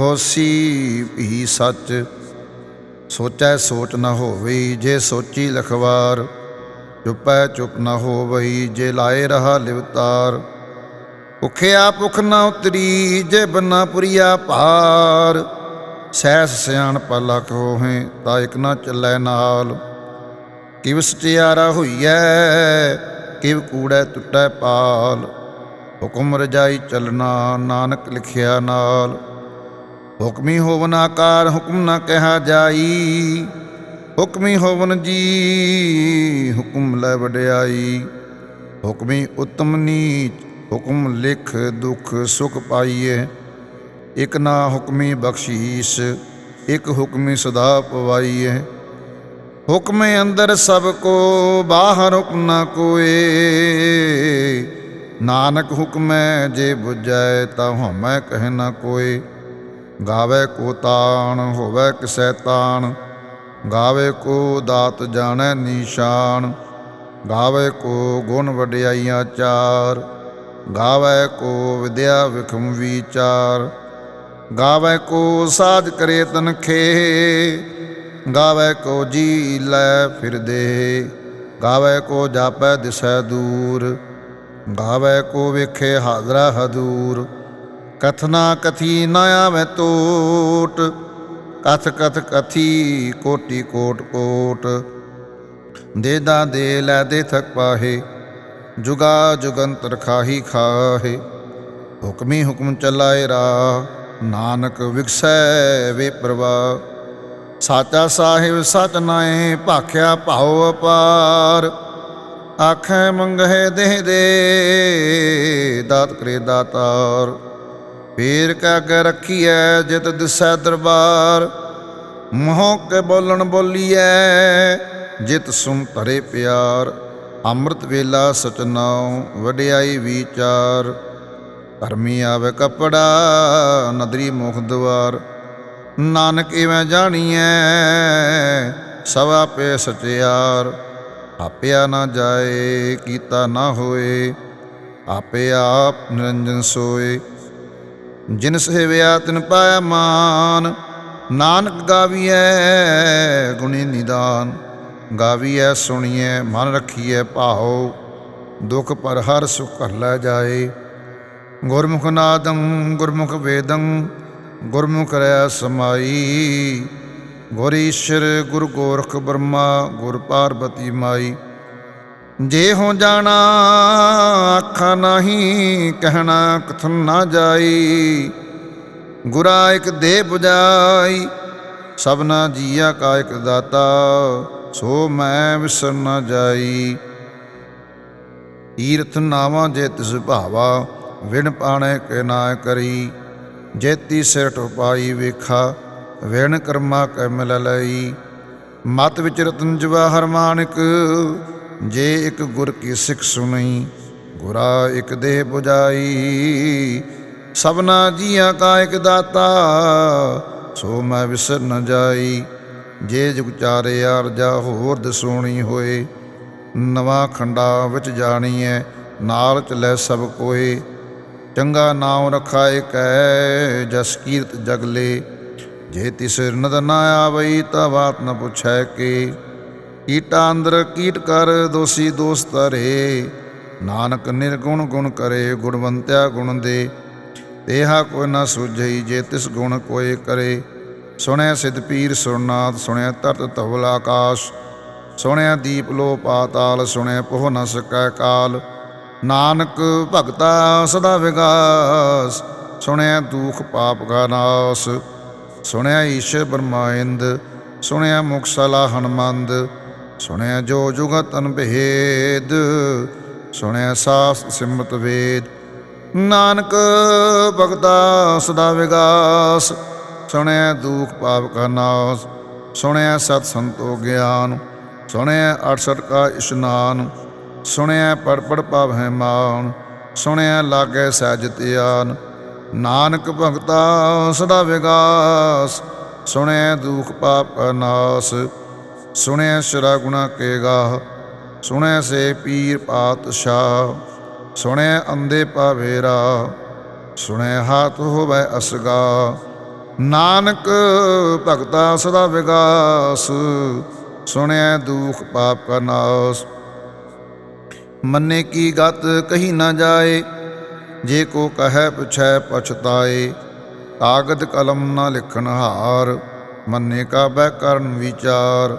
ਹੋਸੀ ਵੀ ਸੱਚ, ਸੋਚੈ ਸੋਚ ਨ ਹੋਵੇ ਜੇ ਸੋਚੀ ਲਖਵਾਰ, ਚੁਪੈ ਚੁਪ ਨ ਹੋਵਈ ਜੇ ਲਾਏ ਰਹਾ ਲਿਵਤਾਰ। ਭੁਖਿਆ ਭੁਖ ਨਾ ਉਤਰੀ ਜੇ ਬੰਨਾ ਪੁਰੀਆ ਭਾਰ ਸੈਸ ਸਿਆਣ ਪਾ ਕੋ ਹੈ ਇਕ ਨਾ ਚੱਲੈ ਨਾਲ। ਕਿਵ ਸਚਿਆਰਾ ਹੋਈਐ, ਕਿਵ ਕੂੜੈ ਟੁੱਟੈ ਪਾਲ। ਹੁਕਮ ਰਜਾਈ ਚੱਲਣਾ ਨਾਨਕ ਲਿਖਿਆ ਨਾਲ। ਹੁਕਮੀ ਹੋਵਨ ਆਕਾਰ ਹੁਕਮ ਨਾ ਕਿਹਾ ਜਾਈ। ਹੁਕਮੀ ਹੋਵਨ ਜੀ, ਹੁਕਮ ਲੈ ਵਡਿਆਈ। ਹੁਕਮੀ ਉਤਮ ਨੀਚ, ਹੁਕਮ ਲਿਖ ਦੁਖ ਸੁਖ ਪਾਈਏ। ਇਕ ਨਾ ਹੁਕਮੀ ਬਖਸ਼ੀਸ਼, ਇਕ ਹੁਕਮੀ ਸਦਾ ਪਵਾਈਏ। ਹੁਕਮੇ ਅੰਦਰ ਸਭ ਕੋ, ਬਾਹਰ ਹੁਕਮ ਨਾ ਕੋਏ। ਨਾਨਕ ਹੁਕਮੈ ਜੇ 부ਜੈ ਤਾ ਹਉਮੈ ਕਹਿ ਨਾ ਕੋਏ। ਗਾਵੇ ਕੋ ਤਾਣ, ਹੋਵੇ ਕਿਸੈ ਤਾਣ। ਗਾਵੇ ਕੋ ਦਾਤ ਜਾਣੈ ਨੀਸ਼ਾਨ। ਗਾਵੇ ਕੋ ਗੁਣ ਵਡਿਆਈਆਂ ਚਾਰ। ਗਾਵੇ ਕੋ ਵਿਦਿਆ ਵਿਖਮ ਵਿਚਾਰ। ਗਾਵੇ ਕੋ ਸਾਜ ਕਰੇ ਤਨਖੇ ਗਾਵੇ ਕੋ ਜੀ ਲੈ ਫਿਰਦੇ ਗਾਵੇ ਕੋ ਜਾਪੈ ਦਿਸੈ ਦੂਰ। ਗਾਵੇ ਕੋ ਵੇਖੇ ਹਾਜ਼ਰਾ ਹਦੂਰ। ਕਥਨਾ ਕਥੀ ਨ ਆਵੇ ਟੋਟ, ਕਥ ਕਥ ਕਥੀ ਕੋਟੀ ਕੋਟ ਕੋਟ। ਦੇਦਾ ਦੇ ਲੈ ਦੇ ਥਕ ਪਾਹੇ, ਜੁਗਾ ਜੁਗੰਤਰ ਖਾਹੀ ਖਾਹੇ। ਹੁਕਮੀ ਹੁਕਮ ਚਲਾਏ ਰਾ ਨਾਨਕ ਵਿਗਸੈ ਵੇ ਪ੍ਰਵਾ ਸਾਚਾ ਸਾਹਿਬ ਸਚ ਨਾਏ ਭਾਖਿਆ ਭਾਉ ਅਪਾਰ। ਆਖੈ ਮੰਗਹਿ ਦੇਹ ਦੇ, ਦਾਤ ਕਰੇ ਦਾਤਾਰ। ਪੀਰ ਕਾ ਕੇ ਰੱਖੀਐ ਜਿਤ ਦਿਸੈ ਦਰਬਾਰ। ਮੋਹ ਕੇ ਬੋਲਣ ਬੋਲੀਐ, ਜਿਤ ਸੁਮ ਧਰੇ ਪਿਆਰ। ਅੰਮ੍ਰਿਤ ਵੇਲਾ ਸਚਨਾਉ ਵਡਿਆਈ ਵਿਚਾਰ। ਧਰਮੀ ਆਵੇ ਕਪੜਾ, ਨਦਰੀ ਮੁਖ ਦਵਾਰ। ਨਾਨਕ ਇਵੇਂ ਜਾਣੀਐ, ਸਭ ਆਪੇ ਸਚਿਆਰ। ਆਪਿਆ ਨਾ ਜਾਏ, ਕੀਤਾ ਨਾ ਹੋਏ, ਆਪੇ ਆਪ ਨਿਰੰਜਨ ਸੋਏ। ਜਿਨ ਸੇਵਿਆ ਤਿਨ ਪਾਇਆ ਮਾਨ, ਨਾਨਕ ਗਾਵੀਐ ਗੁਣੀ ਨਿਦਾਨ। ਗਾਵੀਐ, ਸੁਣੀਐ, ਮਨ ਰੱਖੀਐ ਭਾਉ, ਦੁਖ ਪਰ ਹਰ ਸੁਖ ਘਰ ਲੈ ਜਾਏ। ਗੁਰਮੁਖ ਨਾਦੰ, ਗੁਰਮੁਖ ਵੇਦੰ, ਗੁਰਮੁਖ ਰਿਆ ਸਮਾਈ। ਗੁਰ ਈਸ਼ਰ, ਗੁਰ ਗੋਰਖ ਬ੍ਰਹਮਾ, ਗੁਰ ਪਾਰਬਤੀ ਮਾਈ। ਜੇ ਹੋ ਜਾਣਾ ਆਖਾ ਨਹੀਂ ਕਹਿਣਾ ਕਥਨ ਨਾ ਜਾਈ। ਗੁਰਾ ਇਕ ਦੇ 부ਜਾਈ ਸਭਨਾ ਜੀਆ ਕਾ ਇਕ ਦਾਤਾ, ਸੋ ਮੈਂ ਵਿਸਰ ਨਾ ਜਾਈ। ਤੀਰਥ ਨਾਵਾਂ ਜੇ ਤਿਸ ਭਾਵਾ, ਵਿਣ ਪਾਣੇ ਕੇ ਨਾ ਕਰੀ। ਜੇਤੀ ਸਿਰ ਟਪਾਈ ਵੇਖਾ, ਵਿਣ ਕਰਮਾ ਕੈ ਮਿਲ ਲਈ। ਮਤ ਵਿਚ ਰਤਨ ਜਵਾਹਰ ਮਾਨਕ ਜੇ ਇੱਕ ਗੁਰ ਕੀ ਸਿੱਖ ਸੁਣੀ ਗੁਰਾ ਇੱਕ ਦੇਹ 부ਜਾਈ ਸਭਨਾ ਜੀਆਂ ਕਾ ਇੱਕ ਦਾਤਾ, ਸੋ ਮੈਂ ਵਿਸਰ ਨ ਜਾਈ। ਜੇ ਜੁਗ ਚਾਰੇ ਅਰਜਾ ਹੋਰ ਦਸੋਣੀ ਹੋਏ, ਨਵਾਂ ਖੰਡਾ ਵਿੱਚ ਜਾਣੀ ਜਾਣੀਐ, ਨਾਲ ਚਲੇ ਸਭ ਕੋਏ। ਚੰਗਾ ਨਾਮ ਰਖਾ ਏਕੈ ਜਸ ਕੀਰਤ ਜਗਲੇ ਜੇ ਤਿਸ ਨਦ ਨਾ ਆਵਈ ਤਾਂ ਬਾਤ ਨ ਪੁੱਛੈ ਕੇ। ਕੀਟਾ ਅੰਦਰ ਕੀਟ ਕਰ, ਦੋਸੀ ਦੋਸ ਧਰੇ। ਨਾਨਕ ਨਿਰਗੁਣ ਗੁਣ ਕਰੇ, ਗੁਣਵੰਤਿਆ ਗੁਣ ਦੇ। ਤੇਹਾ ਕੋਈ ਨਾ ਸੁਝਈ, ਜੇ ਤਿਸ ਗੁਣ ਕੋਏ ਕਰੇ। ਸੁਣਿਆ ਸਿਧ ਪੀਰ ਸੁਰਨਾਥ, ਸੁਣਿਆ ਤਰਤ ਧਵਲ ਆਕਾਸ਼। ਸੁਣਿਆ ਦੀਪ ਲੋ ਪਾਤਾਲ ਸੁਣਿਆ ਪੋਹ ਨ ਸਕੈ ਕਾਲ। ਨਾਨਕ ਭਗਤਾ ਸਦਾ ਵਿਗਾਸ, ਸੁਣਿਆ ਦੁਖ ਪਾਪ ਕਾ ਨਾਸ। ਸੁਣਿਆ ਈਸ਼ਰ ਬ੍ਰਹਮਾਇੰਦ ਸੁਣਿਆ ਮੁਖ ਸਲਾ ਹਨਮੰਦ। ਸੁਣਿਆ ਜੋ ਜੁਗਤ ਅਨਭੇਦ ਸੁਣਿਆ ਸਾਸ ਸਿਮਤ ਵੇਦ। ਨਾਨਕ ਭਗਤਾ ਸਦਾ ਵਿਗਾਸ, ਸੁਣਿਆ ਦੁਖ ਪਾਪ ਕਾ ਨਾਸ, ਸੁਣਿਆ ਸਤ ਸੰਤੋ ਗਿਆਨ, ਸੁਣਿਆ 68 ਕਾ ਇਸ਼ਨਾਨ, ਸੁਣਿਆ ਪੜ ਪੜ ਪਾਵਹਿ ਮਾਨ, ਸੁਣਿਆ ਲਾਗੇ ਸਹਿਜ ਧਿਆਨ। ਨਾਨਕ ਭਗਤਾ ਸਦਾ ਵਿਗਾਸ, ਸੁਣਿਆ ਦੁਖ ਪਾਪ ਕਾ ਨਾਸ ਸੁਣਿਆ ਸ਼ਰਾ ਗੁਣਾ ਕੇ ਗਾਹ ਸੁਣਿਆ ਸੇ ਪੀਰ ਪਾਤਸ਼ਾਹ ਸੁਣਿਆ ਅੰਦੇ ਪਾਵੇਰਾ ਸੁਣਿਆ ਹਾਥ ਹੋਵੇ ਅਸਗਾ ਨਾਨਕ ਭਗਤਾ ਸਦਾ ਵਿਗਾਸ ਸੁਣਿਆ ਦੁਖ ਪਾਪ ਕਾ ਨਾਸ। ਮੰਨੇ ਕੀ ਗਤ ਕਹੀ ਨਾ ਜਾਏ, ਜੇ ਕੋ ਕਹੈ ਪੁਛੈ ਪਛਤਾਏ, ਕਾਗਦ ਕਲਮ ਨਾ ਲਿਖਣ ਹਾਰ, ਮੰਨੇ ਕਾ ਬੈ ਕਰਨ ਵਿਚਾਰ।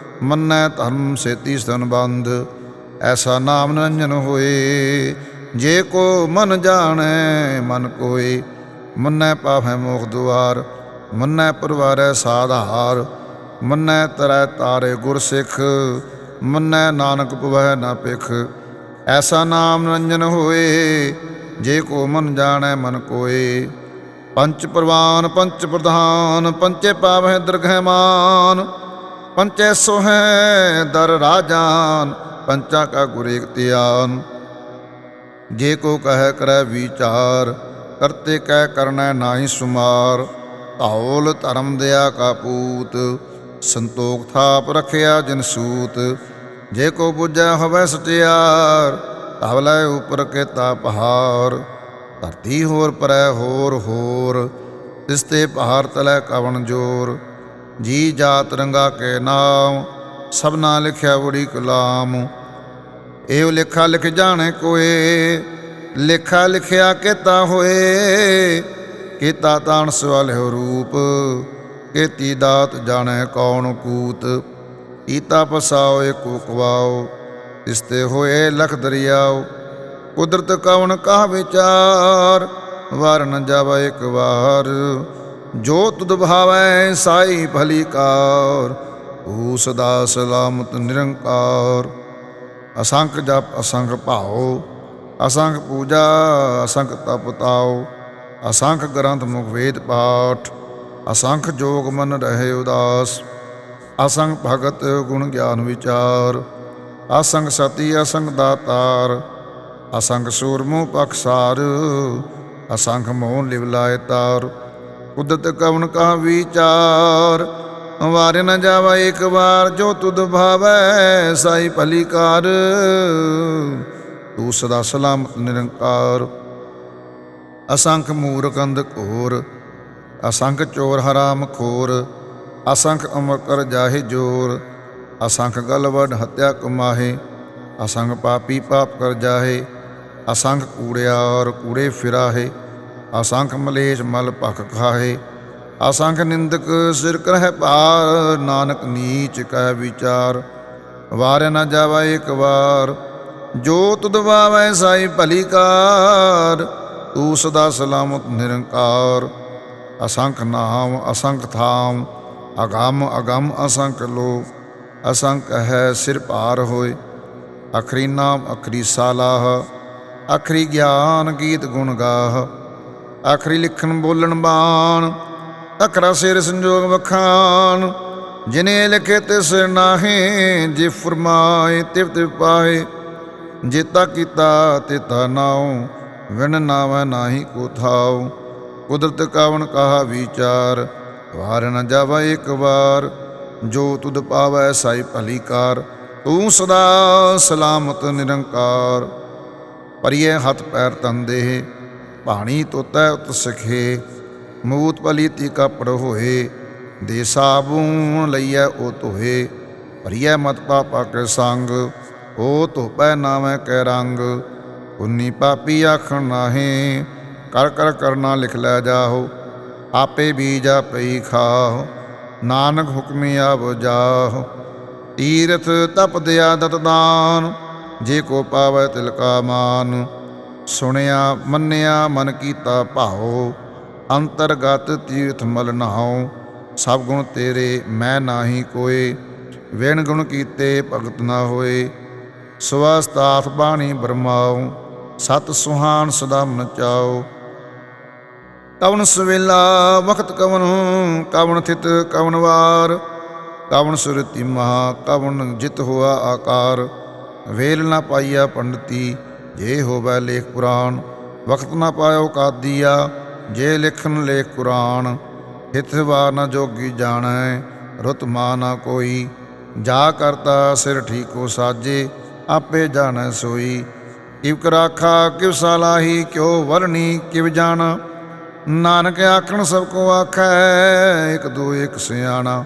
ਮੰਨੈ ਧਰਮ ਸੇਤੀ ਸਤਨ ਐਸਾ ਨਾਮ ਨਿਰੰਜਨ ਹੋਏ। ਜੇ ਕੋ ਮਨ ਜਾਣੈ, ਮਨ ਕੋਏ। ਮੰਨੈ ਪਾਵੈ ਮੋਖ ਦੁਆਰ, ਮੰਨੈ ਪਰਵਾਰੈ ਸਾਧਾਰ ਮੰਨੈ ਤਰੈ ਤਾਰੇ ਗੁਰ ਸਿੱਖ, ਮੰਨੈ ਨਾਨਕ ਪਵੈ ਨਾ ਪਿਖ ਐਸਾ ਨਾਮ ਨਿਰੰਜਨ ਹੋਏ, ਜੇ ਕੋ ਮਨ ਜਾਣੈ, ਮਨ ਕੋਏ। ਪੰਚ ਪ੍ਰਵਾਨ, ਪੰਚ ਪ੍ਰਧਾਨ, ਪੰਚੇ ਪਾਵਹਿ ਦਰਗਹਿ ਮਾਨ ਪੰਚੇ ਸੋਹੈ ਦਰ ਰਾਜਾਨ, ਪੰਚਾ ਕਾ ਗੁਰ ਏਕ ਜੇ ਕੋ ਕਹਿ ਕਰੈ ਵਿਚਾਰ, ਕਰਤੇ ਕਹਿ ਕਰਨਾ ਨਾਹੀ ਸੁਮਾਰ। ਧੌਲ ਧਰਮ ਦਿਆ ਕਾ ਪੂਤ, ਸੰਤੋਖ ਥਾਪ ਰਖਿਆ ਜਿਨ ਸੂਤ। ਜੇ ਕੋ ਬੁਝੈ ਹੋਵੇ ਸਚਿਆਰ ਤਵਲੇ ਉਪਰ ਕੇ ਤਾ ਪਹਾਰ। ਧਰਤੀ ਹੋਰ ਪਰੈ ਹੋਰ ਹੋਰ, ਤਿਸ ਤੇ ਪਹਾੜ ਤਲੈ ਕਵਣ ਜੋਰ। ਜੀ ਜਾਤ ਰੰਗਾ ਕੇ ਨਾਮ, ਸਭਨਾ ਲਿਖਿਆ ਬੜੀ ਕਲਾਮ। ਇਹ ਲਿਖਾ ਲਿਖ ਜਾਣੇ ਕੋਏ, ਲਿਖਾ ਲਿਖਿਆ ਕੀਤਾ ਹੋਏ। ਕੀਤਾ ਤਾਣ ਸਵਾਲਿਓ ਰੂਪ, ਕੀਤੀ ਦਾਤ ਜਾਣੇ ਕੌਣ ਕੂਤ। ਕੀਤਾ ਪਸਾਓ ਏਕੋ ਕਵਾਓ, ਇਸਤੇ ਹੋਏ ਲਖ ਦਰਿਆਓ। ਕੁਦਰਤ ਕਵਣ ਕਾ ਵਿਚਾਰ ਵਾਰ ਜਾਵਾ ਇੱਕ ਵਾਰ। ਜੋ ਤੁਧ ਭਾਵੈ ਸਾਈ ਭਲੀ ਕਾਰ ਊ ਸਦਾ ਸਲਾਮਤ ਨਿਰੰਕਾਰ। ਅਸੰਖ ਜਪ, ਅਸੰਖ ਭਾਉ, ਅਸੰਖ ਪੂਜਾ, ਅਸੰਖ ਤਪ ਤਾਉ, ਅਸੰਖ ਗ੍ਰੰਥ ਮੁਖ ਵੇਦ ਪਾਠ, ਅਸੰਖ ਜੋਗ ਮਨ ਰਹੇ ਉਦਾਸ। ਅਸੰਗ ਭਗਤ ਗੁਣ ਗਿਆਨ ਵਿਚਾਰ ਅਸੰਗ ਸਤੀ, ਅਸੰਖ ਦਾਤਾਰ ਅਸੰਗ ਸੂਰਮੁ ਪਖਸਾਰ ਅਸੰਖ ਮੋਹ ਲਿਵ ਲਾਇ ਤਾਰ। ਕੁਦਰਤ ਕਵਨ ਕਾ ਵਿਚਾਰ, ਵਾਰ ਨ ਜਾਵਾ ਇੱਕ ਵਾਰ, ਜੋ ਤੁਧ ਭਾਵੈ ਸਾਈ ਭਲੀ ਕਾਰ। ਤੂੰ ਸਦਾ ਸਲਾਮਤ ਨਿਰੰਕਾਰ। ਅਸੰਖ ਮੂਰਖ ਅੰਧ ਘੋਰ, ਅਸੰਖ ਚੋਰ ਹਰਾਮ ਖੋਰ, ਅਸੰਖ ਅਮਰ ਕਰ ਜਾਹੇ ਜੋਰ। ਅਸੰਖ ਗਲਵਡ ਹਤਿਆ ਕਮਾਹੇ, ਅਸੰਖ ਪਾਪੀ ਪਾਪ ਕਰ ਜਾਹੇ, ਅਸੰਖ ਕੂੜਿਆ ਔਰ ਕੂੜੇ ਫਿਰਾਹੇ। ਅਸੰਖ ਮਲੇਸ਼ ਮਲ ਭਖ ਖਾਹੇ ਅਸੰਖ ਨਿੰਦਕ ਸਿਰ ਕਰਹਿ ਭਾਰ, ਨਾਨਕ ਨੀਚ ਕਹਿ ਵਿਚਾਰ। ਵਾਰਿਆ ਨਾ ਜਾਵਾ ਇੱਕ ਵਾਰ, ਜੋ ਤੁਧ ਵਾਵੈ ਸਾਈ ਭਲੀ ਕਾਰ। ਤੂੰ ਸਦਾ ਸਲਾਮਤ ਨਿਰੰਕਾਰ। ਅਸੰਖ ਨਾਮ, ਅਸੰਖ ਥਾਮ, ਅਗੰਮ ਅਗੰਮ ਅਸੰਖ ਲੋ ਅਸੰਖ ਹੈ ਸਿਰ ਭਾਰ ਹੋਏ। ਅਖਰੀ ਨਾਮ, ਅਖਰੀ ਸਾਲਾਹ। ਅਖਰੀ ਗਿਆਨ ਗੀਤ ਗੁਣ ਗਾਹ। ਆਖਰੀ ਲਿਖਣ ਬੋਲਣ ਬਾਣ, ਅਖਰਾ ਸਿਰ ਸੰਜੋਗ ਵਖਾਨ ਜਿਨੇ ਲਿਖੇ ਤੇ ਸਿਰ ਨਾਹੇ, ਜੇ ਫਰਮਾਏ ਤਿਵ ਤਿਵ ਪਾਏ ਜੇਤਾ ਕੀਤਾ ਤੇਤਾ ਨਾਉ, ਵਿਣ ਨਾਵੈ ਨਾਹੀ ਕੋ ਥਾਉ, ਕੁਦਰਤ ਕਾਵਣ ਕਹਾ ਵਿਚਾਰ, ਵਾਰ ਨ ਜਾਵਾ ਇੱਕ ਵਾਰ, ਜੋ ਤੁਧ ਪਾਵੈ ਸਾਈ ਭਲੀ ਕਾਰ, ਤੂੰ ਸਦਾ ਸਲਾਮਤ ਨਿਰੰਕਾਰ, ਪਰਿਏ ਹੱਥ ਪੈਰ ਤੰਦੇ ਪਾਣੀ ਤੋਤੈ ਉਤ ਸਖੇ, ਮੂਤ ਪਲੀਤੀ ਕਪੜ ਹੋਏ ਦੇ ਸਾਬੂਨ ਲਈਐ ਉਹ ਧੋਏ ਭਰੀਐ ਮਤ ਪਾਪਾ ਕੇ ਸੰਗ ਉਹ ਧੋਪੈ ਨਾਵੇਂ ਕੈ ਰੰਗ, ਉਨੀ ਪਾਪੀ ਆਖਣ ਨਾਹੀ, ਕਰ ਕਰ ਕਰਨਾ ਲਿਖ ਲੈ ਜਾਓ ਆਪੇ ਬੀਜ ਆਪੇ ਹੀ ਖਾਓ ਨਾਨਕ ਹੁਕਮੀ ਆਵ ਜਾਹੋ ਤੀਰਥ ਤਪ ਦਿਆ ਦਤ ਦਾਨ ਜੇ ਕੋ ਪਾਵੈ ਤਿਲ ਕਾ ਮਾਨ ਸੁਣਿਆ, ਮੰਨਿਆ, ਮਨ ਕੀਤਾ ਭਾਉ। ਅੰਤਰਗਤ ਤੀਰਥ ਮਲ ਨਹਾਉ ਸਭ ਗੁਣ ਤੇਰੇ, ਮੈਂ ਨਾਹੀ ਕੋਏ। ਵੇਣ ਗੁਣ ਕੀਤੇ ਭਗਤ ਨਾ ਹੋਏ। ਸਵਸਤਾਥ ਬਾਣੀ ਬਰਮਾਉ। ਸਤ ਸੁਹਾਨ ਸਦਾ ਮਨ ਚਾਉ। ਕਵਨ ਸਵੇਲਾ ਵਖਤ ਕਵਨ ਕਵਨ ਥਿਤ ਕਵਨ ਵਾਰ। ਕਵਨ ਸੁਰਤੀ ਮਹਾ ਕਵਨ ਜਿਤ ਹੋਆ ਆਕਾਰ। ਵੇਲ ਨਾ ਪਾਈਆ ਪੰਡਤੀ ਜੇ ਹੋਵੇ ਲੇਖ ਪੁਰਾਣ, ਵਕਤ ਨਾ ਪਾਇਓ ਕਾਦੀਆ, ਜੇ ਲਿਖਨ ਲੇਖ ਕੁਰਾਨ, ਹਿਤ ਵਾਰ ਨ ਜੋਗੀ ਜਾਣੈ, ਰੁਤ ਮਾ ਨਾ ਕੋਈ, ਜਾ ਕਰਤਾ ਸਿਰ ਠੀਕੋ ਸਾਜੇ, ਆਪੇ ਜਾਣੈ ਸੋਈ। ਕਿਵ ਕਰਾਖਾ ਕਿਵ ਸਾਲਾਹੀ ਕਿਉ ਵਰਣੀ, ਕਿਵ ਜਾਣਾ। ਨਾਨਕ ਆਖਣ ਸਭ ਕੋ ਆਖੈ, ਇਕ ਦੋ ਇਕ ਸਿਆਣਾ।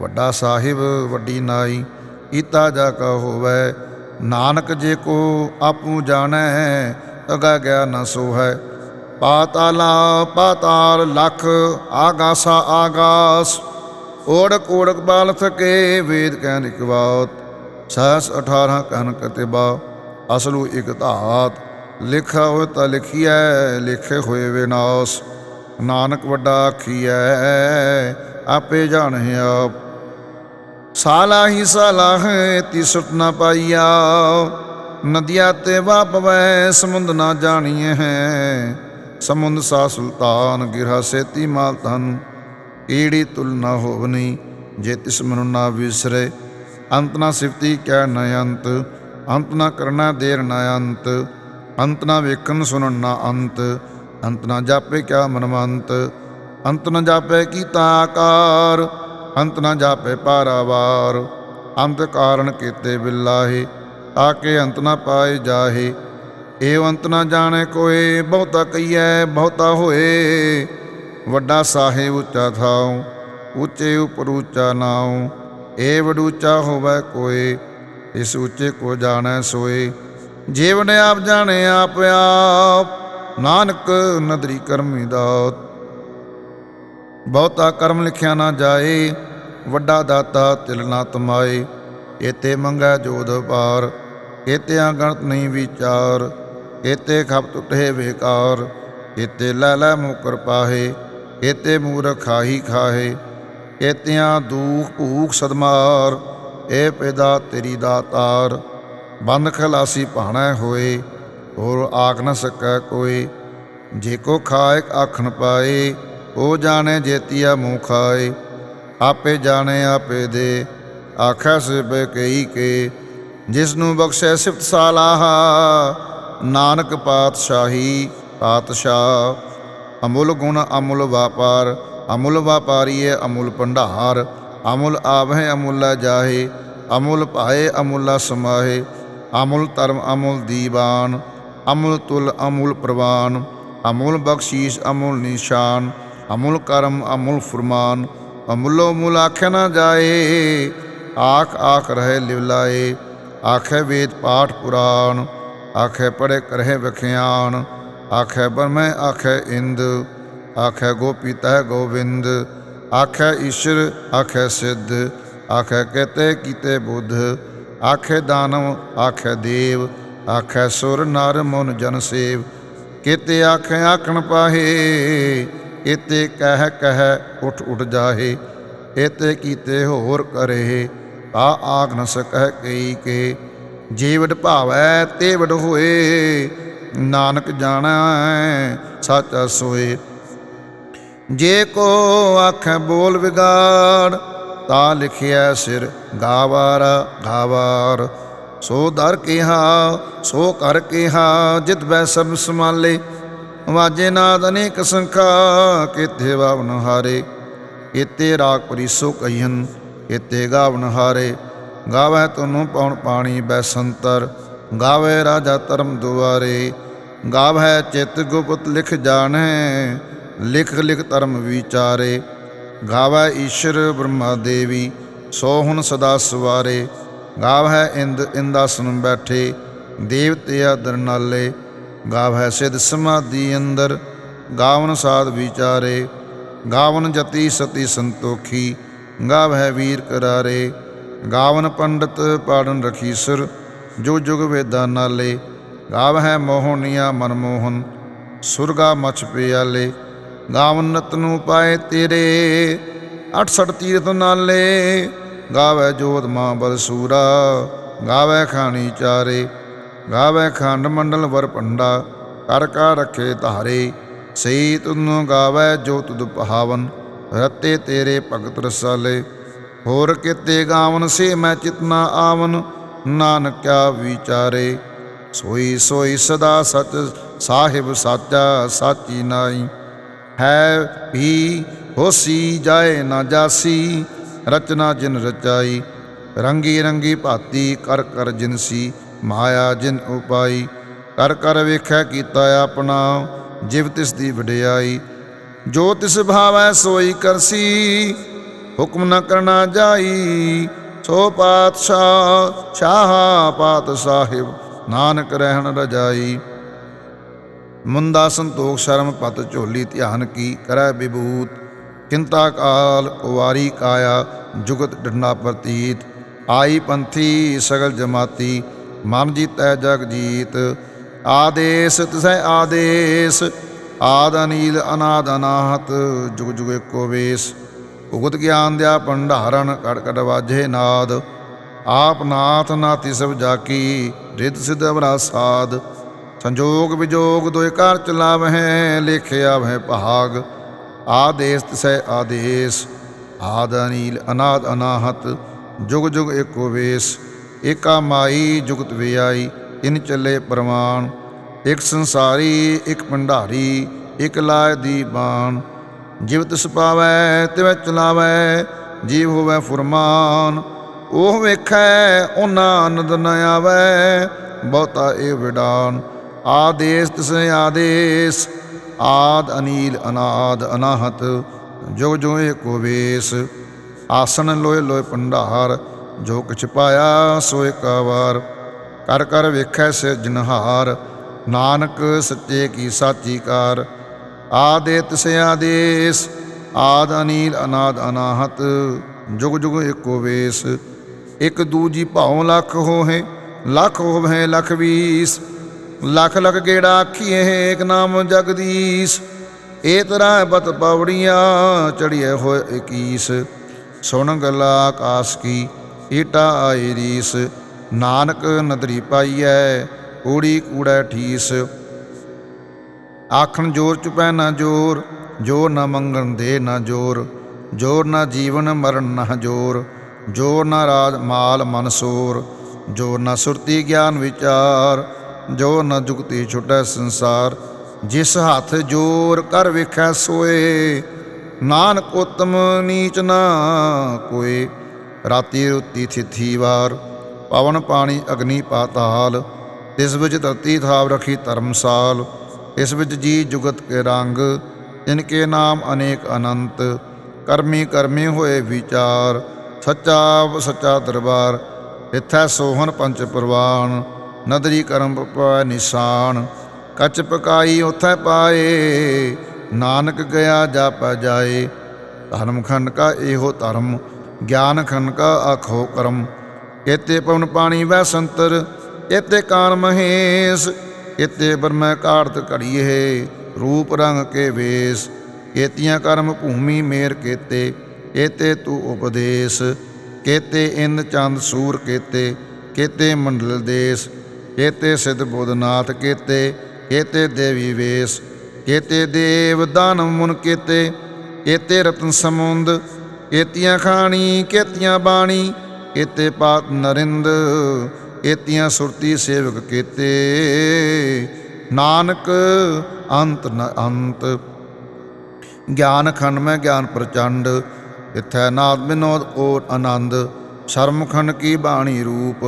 ਵੱਡਾ ਸਾਹਿਬ, ਵੱਡੀ ਨਾਈ ਕੀਤਾ ਜਾ ਕਾ ਹੋਵੇ ਨਾਨਕ ਜੇ ਕੋ ਆਪੂ ਜਾਣੈ, ਅਗਾ ਗਿਆ ਨ ਸੋ ਹੈ ਪਾਤਾਲਾ ਪਾਤਾਲ ਲਖ ਆਗਾਸਾ ਆਗਾਸ, ਓੜਕ ਓੜਕ ਬਾਲ ਥਕੇ ਵੇਦ ਕਹਿ ਨਿਕਵਾਤ ਸਹਸ 18 ਕਨ ਕਤਿਬਾ, ਅਸਲੂ ਇਕ ਧਾਤ। ਲਿਖਾ ਹੋਇ ਤਾਂ ਲਿਖੀਐ, ਲਿਖੇ ਹੋਏ ਵਿਨਾਸ਼। ਨਾਨਕ ਵੱਡਾ ਆਖੀਐ, ਆਪੇ ਜਾਣੈ ਆਪ ਸਾਲਾ ਹੀ ਸਾਲਾ ਹੈ ਤੀ ਸੁਟ ਨਾ ਪਾਈਆ। ਨਦੀਆਂ ਤੇ ਵਾਪਵੈ ਸਮੁੰਦ ਨਾ ਜਾਣੀਏ ਹੈ। ਸਮੁੰਦ ਸਾ ਸੁਲਤਾਨ, ਗਿਰਹਾ ਸੇਤੀ ਮਾਲ ਤਨ ਈੜੀ ਤੁਲ ਨਾ ਹੋਵਨੀ, ਜੇ ਤਿਸ ਮਨੁ ਨਾ ਵਿਸਰੇ। ਅੰਤ ਨਾ ਸਿਫਤੀ ਕਹਿ ਨ ਅੰਤ ਅੰਤ ਨਾ ਕਰਨਾ ਦੇਰ ਨ ਅੰਤ। ਅੰਤ ਨਾ ਵੇਖਣ ਸੁਣਨ ਨਾ ਅੰਤ ਅੰਤ ਨਾ ਜਾਪੇ ਕਿਆ ਮਨਵੰਤ ਅੰਤ ਨਾ ਜਾਪੇ ਕੀਤਾ ਆਕਾਰ ਅੰਤ ਨਾ ਜਾਪੇ ਪਾਰਾਵਾਰ, ਅੰਤ ਕਾਰਨ ਕੀਤੇ ਬਿਲਾਹੇ, ਆਕੇ ਅੰਤ ਨਾ ਪਾਏ ਜਾਹੇ। ਏਵ ਅੰਤ ਨਾ ਜਾਣੇ ਕੋਏ, ਬਹੁਤਾ ਕਈਐ ਬਹੁਤਾ ਹੋਏ। ਵੱਡਾ ਸਾਹਿਬ ਉੱਚਾ ਥਾਉ, ਉੱਚੇ ਉਪਰ ਉੱਚਾ ਨਾਉ। ਏ ਵਡੂਚਾ ਹੋਵੇ ਕੋਏ, ਇਸ ਉੱਚੇ ਕੋ ਜਾਣੈ ਸੋਏ। ਜੀਵਨ ਆਪ ਜਾਣੇ ਆਪ ਆਪ, ਨਾਨਕ ਨਦਰੀ ਕਰਮੀ ਦਾਤ। ਬਹੁਤਾ ਕਰਮ ਲਿਖਿਆ ਨਾ ਜਾਏ ਵੱਡਾ ਦਾਤਾ ਤਿਲ ਨਾ ਤਮਾਏ, ਏਤੇ ਮੰਗੈ ਜੋਦ ਪਾਰ ਏਤੇ ਗਣਤ ਨਹੀਂ ਵਿਚਾਰ, ਏਤੇ ਖਪ ਟੁੱਟੇ ਬੇਕਾਰ ਏਤੇ ਲੈ ਲੈ ਮੁਕਰ ਪਾਹੇ ਏਤੇ ਮੂਰਖ ਖਾਹੀ ਖਾਹੇ, ਏਤਿਆਂ ਦੂਖ ਭੂਖ ਸਦਮਾਰ, ਏ ਪੈਦਾ ਤੇਰੀ ਦਾਤਾਰ ਬੰਦ ਖਲਾਸੀ ਭਾਣਾ ਹੋਏ, ਹੋਰ ਆਖ ਨਾ ਸਕੈ ਕੋਈ ਜੇ ਕੋ ਖਾਇ ਆਖਣ ਪਾਏ, ਉਹ ਜਾਣੇ ਜੇਤੀਆ ਮੂੰਹ ਖਾਏ। ਆਪੇ ਜਾਣੇ, ਆਪੇ ਦੇ। ਆਖੈ ਸਿਬੇ ਕਈ ਕੇ ਜਿਸ ਨੂੰ ਬਖਸ਼ੈ ਸਿਫਤ ਸਾਲਾਹਾ, ਨਾਨਕ ਪਾਤਸ਼ਾਹੀ ਪਾਤਸ਼ਾਹ। ਅਮੁੱਲ ਗੁਣ, ਅਮੁੱਲ ਵਪਾਰ, ਅਮੁੱਲ ਵਾਪਾਰੀਏ ਅਮੁੱਲ ਭੰਡਾਰ। ਅਮੁੱਲ ਆਵਹਿ, ਅਮੁੱਲਾ ਜਾਹੇ, ਅਮੁੱਲ ਭਾਏ, ਅਮੁੱਲਾ ਸਮਾਹੇ। ਅਮੁੱਲ ਧਰਮ, ਅਮੁੱਲ ਦੀਵਾਨ। ਅਮੁੱਲ ਤੁਲ, ਅਮੁੱਲ ਪ੍ਰਵਾਨ। ਅਮੁੱਲ ਬਖਸ਼ੀਸ਼, ਅਮੁੱਲ ਨਿਸ਼ਾਨ। ਅਮੁੱਲ ਕਰਮ, ਅਮੁੱਲ ਫਰਮਾਨ। ਅਮੁੱਲੋ ਮੁੱਲ ਆਖਿਆ ਨਾ ਜਾਏ, ਆਖ ਆਖ ਰਹੇ ਲਿਵਲਾਏ ਆਖੇ ਵੇਦ ਪਾਠ ਪੁਰਾਣ, ਆਖੇ ਪੜੇ ਕਰਹਿ ਵਖਿਆਨ ਆਖੇ ਬਰਮੈ ਆਖੇ ਇੰਦ, ਆਖੇ ਗੋਪੀ ਤਹਿ ਗੋਬਿੰਦ ਆਖੇ ਈਸ਼ਰ, ਆਖੇ ਸਿੱਧ, ਆਖੇ ਕਹਤੇ ਕੀਤੇ ਬੁੱਧ। ਆਖੇ ਦਾਨਵ, ਆਖੇ ਦੇਵ, ਆਖੇ ਸੁਰ ਨਰ ਮਨ ਜਨ ਸੇਵ। ਕਿਤੇ ਆਖੇ ਆਖਣ ਪਾਹੇ ਇਤੇ ਕਹਿ ਕਹਿ ਉਠ ਉਠ ਜਾਹੇ, ਇਤੇ ਕੀਤੇ ਹੋਰ ਕਰੇ ਆ ਆਖ ਨ ਸਕੈ ਕਈ ਕੇ ਜੀਵਡ ਭਾਵੈ ਤੇ ਵਡ ਹੋਏ, ਨਾਨਕ ਜਾਣੈ ਸੱਚ ਸੋਏ। ਜੇ ਕੋ ਆਖੈ ਬੋਲ ਵਿਗਾੜ, ਤਾ ਲਿਖਿਆ ਸਿਰ ਗਾਵਾਰ ਗਾਵਾਰ। ਸੋ ਦਰ ਕਿਹਾ, ਸੋ ਕਰ ਕਿਹਾ, ਜਿਤ ਬੈ ਸਭ ਸਮਾਲੇ ਵਾਜੇ ਨਾਦ ਅਨੇਕ ਸੰਖਾ, ਕਿਤੇ ਵਾਵਨ ਹਾਰੇ। ਇਤੇ ਰਾਗ ਪਰਿਸੋ ਕਹੀਨ, ਇਤੇ ਗਾਵਨ ਹਾਰੇ। ਗਾਵੇ ਤਨੂੰ ਪਉਣ ਪਾਣੀ ਬੈਸੰਤਰ, ਗਾਵੇ ਰਾਜਾ ਧਰਮ ਦੁਆਰੇ। ਗਾਵੇ ਚਿਤ ਗੁਪਤ ਲਿਖ ਜਾਣੈ, ਲਿਖ ਲਿਖ ਧਰਮ ਵਿਚਾਰੇ। ਗਾਵੇ ਈਸ਼ਰ ਬ੍ਰਹਮਾ ਦੇਵੀ, ਸੋ ਹੁਣ ਸਦਾ ਸਵਾਰੇ। ਗਾਵੇ ਇੰਦ, ਇੰਦਾਸਨ ਬੈਠੇ, ਦੇਵਤੇ ਆਦਰ ਨਾਲੇ। ਗਾਵ ਹੈ ਸਿਧ ਸਮਾਧੀ ਅੰਦਰ, ਗਾਵਨ ਸਾਧ ਵਿਚਾਰੇ, ਗਾਵਨ ਜਤੀ ਸਤੀ ਸੰਤੋਖੀ ਗਾਵਹਿ ਵੀਰ ਕਰਾਰੇ, ਗਾਵਨ ਪੰਡਤ ਪਾੜਨ ਰਖੀਸਰ ਜੋ ਜੁਗ ਵੇਦਾਂ ਨਾਲੇ, ਗਾਵ ਹੈ ਮੋਹਨੀਆ ਮਨਮੋਹਨ ਸੁਰਗਾ ਮਛ ਪਿਆਲੇ, ਗਾਵਨ ਨਤਨੂ ਪਾਏ ਤੇਰੇ 68 ਤੀਰਥ ਨਾਲੇ, ਗਾਵੈ ਜੋਤ ਮਾਂ ਬਲਸੂਰਾ ਗਾਵੈ ਖਾਣੀ ਚਾਰੇ ਗਾਵੈ ਖੰਡ ਮੰਡਲ ਵਰ ਪੰਡਾ ਕਰ ਕਾ ਰਖੇ ਧਾਰੇ। ਸਈ ਤੁਨ ਗਾਵੈ ਜੋ ਤੁਧ ਪਹਾਵਨ ਰਤੇ ਤੇਰੇ ਭਗਤ ਰਸਾਲੇ। ਹੋਰ ਕਿਤੇ ਗਾਵਨ ਸੇ ਮੈਂ ਚਿਤਨਾ ਆਵਨ ਨਾਨਕਿਆ ਵਿਚਾਰੇ। ਸੋਈ ਸੋਈ ਸਦਾ ਸਚ ਸਾਹਿਬ ਸਾਚਾ, ਸਾਚੀ ਨਾਈ। ਹੈ ਵੀ ਹੋਸੀ ਜਾਏ ਨਾ ਜਾਸੀ, ਰਚਨਾ ਜਿਨ ਰਚਾਈ। ਰੰਗੀ ਰੰਗੀ ਭਾਤੀ ਕਰ ਕਰ ਜਿਨਸੀ ਮਾਇਆ ਜਿਨ ਉਪਾਈ, ਕਰ ਕਰ ਵੇਖਿਆ ਕੀਤਾ ਆਪਣਾ, ਜਿਵ ਤਿਸ ਦੀ ਵਡਿਆਈ। ਜੋ ਤਿਸ ਭਾਵੈ ਸੋਈ ਕਰਸੀ, ਹੁਕਮ ਨ ਕਰਨਾ ਜਾਈ। ਸੋ ਪਾਤਸ਼ਾਹ, ਸ਼ਾਹ ਪਾਤ ਸਾਹਿਬ, ਨਾਨਕ ਰਹਿਣ ਰਜਾਈ। ਮੁੰਦਾ ਸੰਤੋਖ ਸ਼ਰਮ ਪਤ ਝੋਲੀ ਧਿਆਨ ਕੀ ਕਰੈ ਵਿਭੂਤ। ਚਿੰਤਾ ਕਾਲ ਕੁਵਾਰੀ ਕਾਇਆ, ਜੁਗਤ ਡੰਡਾ ਪ੍ਰਤੀਤ। ਆਈ ਪੰਥੀ ਸਗਲ ਜਮਾਤੀ ਮਨ ਜੀਤੈ ਜਗ ਜੀਤ। ਆਦੇਸ, ਤਿਸੈ ਆਦੇਸ, ਆਦ ਅਨੀਲ ਅਨਾਦ ਅਨਾਹਤ, ਜੁਗ ਜੁਗ ਏਕੋ ਵੇਸ। ਉਗਤ ਗਿਆਨ ਦਿਆ ਭੰਡਾਰਨ, ਕੜ ਕੜ ਵਾਜੇ ਨਾਦ। ਆਪ ਨਾਥ ਨਾਤੀ ਸਭ ਜਾਕੀ ਰਿਤ ਸਿਧ ਅਵਰਾ ਸਾਧ ਸੰਜੋਗ ਵਿਜੋਗ ਦੋਇ ਕਰ ਚਲਾਵਹਿ ਲੇਖਿਆ ਵਹਿ ਭਾਗ। ਆਦੇਸ, ਤਿਸੈ ਆਦੇਸ, ਆਦ ਅਨੀਲ ਅਨਾਦ ਅਨਾਹਤ, ਜੁਗ ਜੁਗ ਏਕੋ ਵੇਸ। ਏਕਾ ਮਾਈ ਜੁਗਤ ਵਿਆਈ, ਇਨ ਚੱਲੇ ਪ੍ਰਮਾਣ ਇਕ ਸੰਸਾਰੀ, ਇਕ ਭੰਡਾਰੀ, ਇਕ ਲਾਇ ਦੀ ਬਾਣ। ਜਿਵ ਤਿਸ ਪਾਵੈ, ਤਿਵੈ ਚਲਾਵੈ, ਜੀਵ ਹੋਵੈ ਫੁਰਮਾਨ। ਉਹ ਵੇਖੈ ਉਹਨਾਂ ਆਨੰਦ ਨ ਆਵੈ, ਬਹੁਤਾ ਇਹ ਵਿਡਾਨ। ਆਦੇਸ ਤਿਸ ਆਦੇਸ, ਆਦ ਅਨੀਲ ਅਨਾਦ ਅਨਾਹਤ ਜੋ ਜੋ ਏਕੋ ਵੇਸ। ਆਸਣ ਲੋਏ ਲੋਏ ਭੰਡਾਰ ਜੋ ਕਿਛ ਪਾਇਆ ਸੋ ਏਕਾ ਵਾਰ। ਕਰ ਕਰ ਵੇਖੈ ਸੇ ਨਾਨਕ ਸੱਚੇ ਕੀ ਸਾਚੀ ਕਾਰ। ਆਦੇ ਤਿਸ ਆਦੇਸ ਆਦ ਅਨੀਲ ਅਨਾਦ ਅਨਾਹਤ, ਜੁਗ ਜੁਗ ਏਕੋ ਵੇਸ। ਇਕ ਦੂਜੀ ਭਾਉ ਲੱਖ ਹੋਏ ਲੱਖ ਹੋਵੇ ਲੱਖ ਵੀਸ। ਲੱਖ ਲੱਖ ਗੇੜਾ ਆਖੀਏ ਏਕ ਨਾਮ ਜਗਦੀਸ਼। ਏ ਤਰ੍ਹਾਂ ਬਤ ਪੌੜੀਆਂ ਚੜੀਏ ਹੋਏ 21 ਸੁਣ ਗਲਾ ਆਕਾਸ ਕੀ ਈਟਾ ਆਈ ਰੀਸ, ਨਾਨਕ ਨਦਰੀ ਪਾਈਐ ਕੂੜੀ ਕੂੜੈ ਠੀਸ। ਆਖਣ ਜੋਰ ਚੁਪੈ ਨਾ ਜੋਰ ਜੋਰ ਨਾ ਮੰਗਣ ਦੇ ਨਾ ਜੋਰ ਜੋਰ ਨਾ ਜੀਵਨ ਮਰਨ ਨਾ ਜੋਰ ਜੋਰ ਨਾ ਰਾਜ ਮਾਲ ਮਨਸੂਰ ਜੋਰ ਨਾ ਸੁਰਤੀ ਗਿਆਨ ਵਿਚਾਰ, ਜੋ ਨਾ ਜੁਗਤੀ ਛੁਟੈ ਸੰਸਾਰ, ਜਿਸ ਹੱਥ ਜੋਰ ਕਰ ਵੇਖੈ ਸੋਏ, ਨਾਨਕ ਉਤਮ ਨੀਚ ਨਾ ਕੋਏ। ਰਾਤੀ ਰੁੱਤੀ ਥਿਥੀ ਵਾਰ, ਪਵਨ ਪਾਣੀ ਅਗਨੀ ਪਾਤਾਲ ਇਸ ਵਿੱਚ ਧਰਤੀ ਥਾਵ ਰਖੀ ਧਰਮਸਾਲ, ਇਸ ਵਿੱਚ ਜੀ ਜੁਗਤ ਕੇ ਰੰਗ ਇਨਕੇ ਨਾਮ ਅਨੇਕ ਅਨੰਤ, ਕਰਮੀ ਕਰਮੀ ਹੋਏ ਵਿਚਾਰ, ਸੱਚਾ ਸੱਚਾ ਦਰਬਾਰ, ਇਥੈ ਸੋਹਣ ਪੰਚ ਪ੍ਰਵਾਨ, ਨਦਰੀ ਕਰਮ ਪੈ ਨਿਸ਼ਾਨ, ਕੱਚ ਪਕਾਈ ਉਥੈ ਪਾਏ, ਨਾਨਕ ਗਿਆ ਜਾਪੈ ਜਾਏ, ਧਰਮਖੰਡ ਕਾ ਇਹੋ ਧਰਮ ਗਿਆਨ ਖਨਕਾ ਆਖੋ ਕਰਮ। ਕੇਤੇ ਪਵਨ ਪਾਣੀ ਵੈ ਸੰਤਰ ਕੇਤੇ ਕਾਨ ਮਹੇਸ਼, ਇਤੇ ਬਰਮੈ ਕਾਰਤ ਘੜੀਏ, ਰੂਪ ਰੰਗ ਕੇ ਵੇਸ। ਕੇਤੀਆਂ ਕਰਮ ਭੂਮੀ ਮੇਰ ਕੇਤੇ ਕੇਤੇ ਤੂ ਉਪਦੇਸ਼। ਕੇਤੇ ਇੰਦ ਚੰਦ ਸੂਰ ਕੇਤੇ ਕੇਤੇ ਮੰਡਲ ਦੇਸ। ਕੇਤੇ ਸਿਧ ਬੋਧਨਾਥ ਕੇਤੇ ਕੇਤੇ ਦੇਵੀ ਵੇਸ। ਕੇਤੇ ਦੇਵ ਦਾਨਵ ਮੁਨ ਕੇਤੇ ਕੇਤੇ ਰਤਨ ਸਮੁੰਦ ਏਤੀਆਂ ਖਾਣੀ, ਕੇਤੀਆਂ ਬਾਣੀ ਕੇਤੇ ਪਾਤ ਨਰਿੰਦ ਏਤੀਆਂ ਸੁਰਤੀ ਸੇਵਕ ਕੀਤੇ। ਨਾਨਕ, ਅੰਤ ਨ ਅੰਤ। ਗਿਆਨ ਖੰਡ ਮੈਂ ਗਿਆਨ ਪ੍ਰਚੰਡ, ਇਥੈ ਨਾਦ ਬਿਨੋਦ ਓਟ ਆਨੰਦ। ਸ਼ਰਮ ਖੰਡ ਕੀ ਬਾਣੀ ਰੂਪ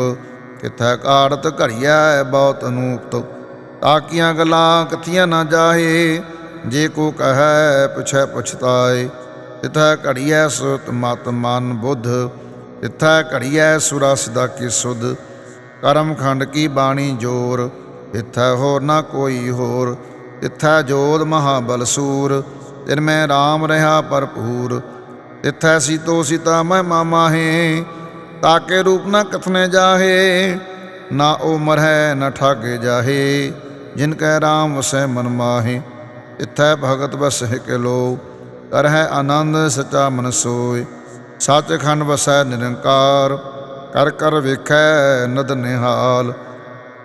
ਕਿਥੈ ਕਾੜਤ ਘੜੀਐ ਬਹੁਤ ਅਨੂਪਤ। ਤਾਕੀਆਂ ਗੱਲਾਂ ਕਥੀਆਂ ਨਾ ਜਾਹੇ, ਜੇ ਕੋ ਕਹੈ ਪੁਛੈ ਪੁਛਤਾਏ। ਇਥੈ ਘੜੀਐ ਸੁਤ ਮਤ ਮਨ ਬੁੱਧ, ਇਥੈ ਘੜੀਐ ਸੁਰਾ ਸਦਾ ਕੀ ਸੁਧ। ਕਰਮ ਖੰਡ ਕੀ ਬਾਣੀ ਜੋਰ, ਇਥੈ ਹੋਰ ਨਾ ਕੋਈ ਹੋਰ। ਇਥੈ ਜੋਤ ਮਹਾਬਲ ਸੂਰ, ਤਿਨ ਮੈਂ RAM ਰਹਾ ਭਰਪੂਰ। ਤਿਥੈ ਸੀਤੋ ਸੀਤਾ ਮੈਂ ਮਾਮਾਹੇ ਤਾਕੇ ਰੂਪ ਨਾ ਕਥਨੇ ਜਾਹੇ। ਨਾ ਉਹ ਮਰਹਿ ਨਾ ਠਾਗੇ ਜਾਹੇ, ਜਿਨ ਕੈ ਰਾਮ ਵਸੈ ਮਨ ਮਾਹੇ। ਇਥੈ ਭਗਤ ਵਸਹਿ ਕੇ ਲੋ ਕਰਹਿ ਆਨੰਦ ਸਚਾ ਮਨ ਸੋਇ ਸੱਚਖੰਡ ਵਸੈ ਨਿਰੰਕਾਰ, ਕਰ ਕਰ ਵੇਖੈ ਨਦ ਨਿਹਾਲ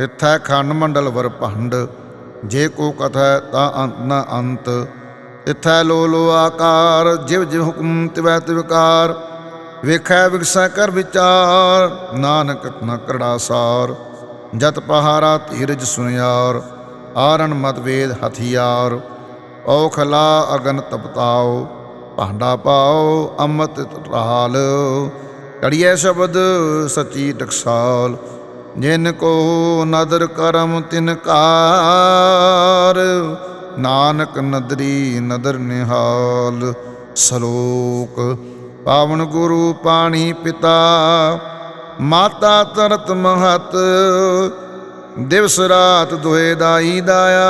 ਇਥੈ ਖੰਡ ਮੰਡਲ ਵਰ ਭੰਡ, ਜੇ ਕੋ ਕਥੈ ਤਾਂ ਅੰਤ ਨ ਅੰਤ ਇਥੈ ਲੋ ਲੋ ਆਕਾਰ, ਜਿਵ ਜਿਵ ਹੁਕਮ ਤਿਵੈ ਤਿਵਕਾਰ ਵੇਖੈ ਵਿਗਸੈ ਕਰ ਵਿਚਾਰ, ਨਾਨਕ ਨ ਕਰੜਾ ਸਾਰ, ਜਤ ਪਹਾਰਾ ਧੀਰਜ ਸੁਨਿਆਰ ਆਰਣ ਮਤ ਵੇਦ ਹਥਿਆਰ ਔਖਲਾ ਅਗਨ ਤਪਤਾਓ, ਭਾਂਡਾ ਪਾਓ ਅੰਮ੍ਰਿਤ ਰਾਲ ਕੜੀਏ ਸ਼ਬਦ ਸਚੀ ਟਕਸਾਲ, ਜਿਨ ਕੋ ਨਦਰ ਕਰਮ ਤਿਨ ਕਾਰ। ਨਾਨਕ ਨਦਰੀ ਨਦਰ ਨਿਹਾਲ, ਸਲੋਕ। ਪਾਵਨ ਗੁਰੂ ਪਾਣੀ ਪਿਤਾ, ਮਾਤਾ ਤਰਤ ਮਹਤ। ਦਿਵਸ ਰਾਤ ਦੁਹੇ ਦਾਈ ਦਾਇਆ